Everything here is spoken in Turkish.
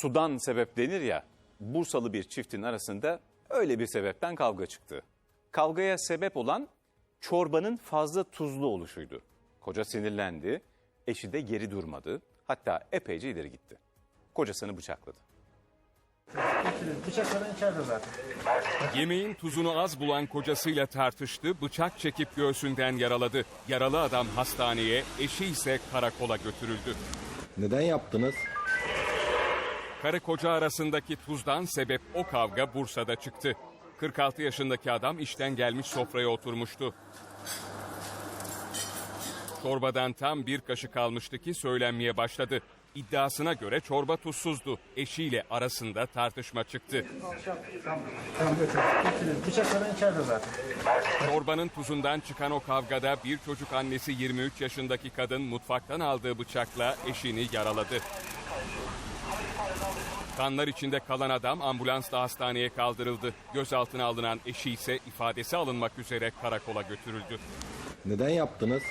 sudan sebep denir ya. Bursalı bir çiftin arasında öyle bir sebepten kavga çıktı. Kavgaya sebep olan çorbanın fazla tuzlu oluşuydu. Koca sinirlendi, eşi de geri durmadı. Hatta epeyce ileri gitti. Kocasını bıçakladı. Bıçakların içeride zaten. Yemeğin tuzunu az bulan kocasıyla tartıştı, bıçak çekip göğsünden yaraladı. Yaralı adam hastaneye, eşi ise karakola götürüldü. Neden yaptınız? Karı koca arasındaki tuzdan sebep o kavga Bursa'da çıktı. 46 yaşındaki adam işten gelmiş sofraya oturmuştu. Çorbadan tam bir kaşık almıştı ki söylenmeye başladı. İddiasına göre çorba tuzsuzdu. Eşiyle arasında tartışma çıktı. Çorbanın tuzundan çıkan o kavgada bir çocuk annesi 23 yaşındaki kadın mutfaktan aldığı bıçakla eşini yaraladı. Kanlar içinde kalan adam ambulansla hastaneye kaldırıldı. Gözaltına alınan eşi ise ifadesi alınmak üzere karakola götürüldü. Neden yaptınız?